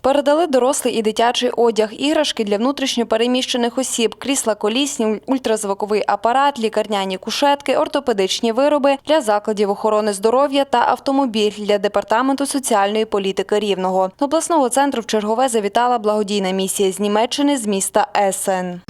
Передали дорослий і дитячий одяг, іграшки для внутрішньопереміщених осіб, крісла колісні, ультразвуковий апарат, лікарняні кушетки, ортопедичні вироби для закладів охорони здоров'я та автомобіль для департаменту соціальної політики Рівного. Обласного центру в чергове завітала благодійна місія з Німеччини з міста Есен.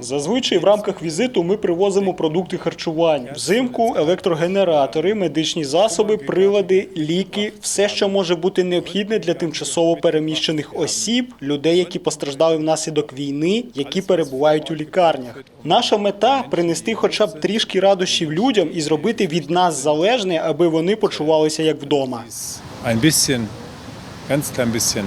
Зазвичай в рамках візиту ми привозимо продукти харчування, взимку, електрогенератори, медичні засоби, прилади, ліки, все, що може бути необхідне для тимчасово переміщених осіб, людей, які постраждали внаслідок війни, які перебувають у лікарнях. Наша мета принести хоча б трішки радощів людям і зробити від нас залежне, аби вони почувалися як вдома. Ein bisschen, ganz klein bisschen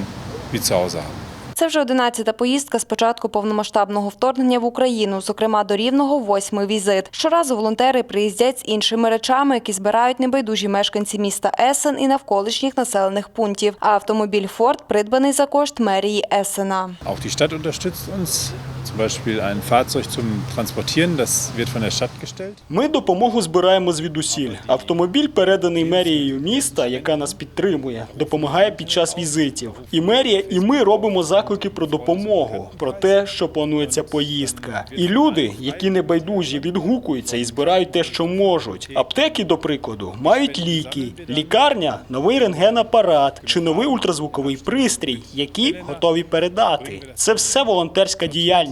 wie zu Hause haben. Це вже 11-та поїздка з початку повномасштабного вторгнення в Україну, зокрема до Рівного восьмий візит. Щоразу волонтери приїздять з іншими речами, які збирають небайдужі мешканці міста Есен і навколишніх населених пунктів. А автомобіль Форд придбаний за кошт мерії Есена. Auch die Stadt unterstützt uns. Zum Beispiel ein Fahrzeug zum Transportieren, das wird von der Stadt gestellt. Ми допомогу збираємо звідусіль. Автомобіль, переданий мерією міста, яка нас підтримує, допомагає під час візитів. І мерія, і ми робимо заклики про допомогу, про те, що планується поїздка. І люди, які небайдужі, відгукуються і збирають те, що можуть. Аптеки, до прикладу, мають ліки, лікарня новий рентгенапарат чи новий ультразвуковий пристрій, які готові передати. Це все волонтерська діяльність.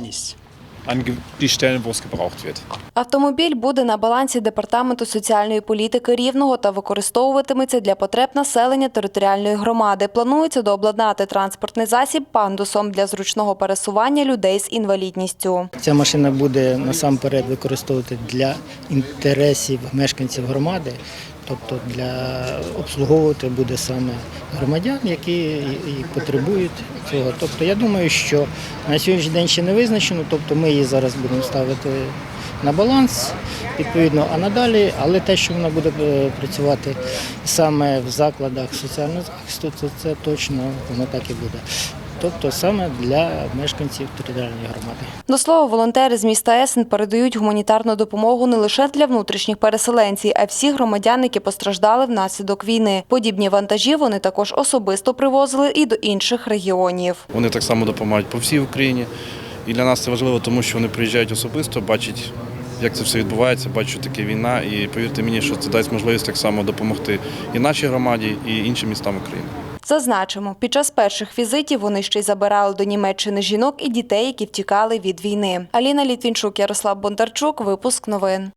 Wird. Автомобіль буде на балансі департаменту соціальної політики рівного та використовуватиметься для потреб населення територіальної громади. Планується дообладнати транспортний засіб пандусом для зручного пересування людей з інвалідністю. Ця машина буде насамперед використовувати для інтересів мешканців громади, тобто для обслуговувати буде саме громадян, які і- потребують цього. Тобто я думаю, що на сьогоднішній день ще не визначено, тобто ми її зараз будемо ставити на баланс, відповідно, а надалі, але те, що вона буде е, працювати саме в закладах соціального захисту, то це точно воно так і буде. Тобто саме для мешканців територіальної громади. До слова, волонтери з міста Есен передають гуманітарну допомогу не лише для внутрішніх переселенців, а й всіх громадян, які постраждали внаслідок війни. Подібні вантажі вони також особисто привозили і до інших регіонів. Вони так само допомагають по всій Україні. І для нас це важливо, тому що вони приїжджають особисто, бачать, як це все відбувається, бачать, що таке війна. І повірте мені, що це дасть можливість так само допомогти і нашій громаді, і іншим містам України. Зазначимо, під час перших візитів вони ще й забирали до Німеччини жінок і дітей, які втікали від війни. Аліна Літвінчук, Ярослав Бондарчук, випуск новин.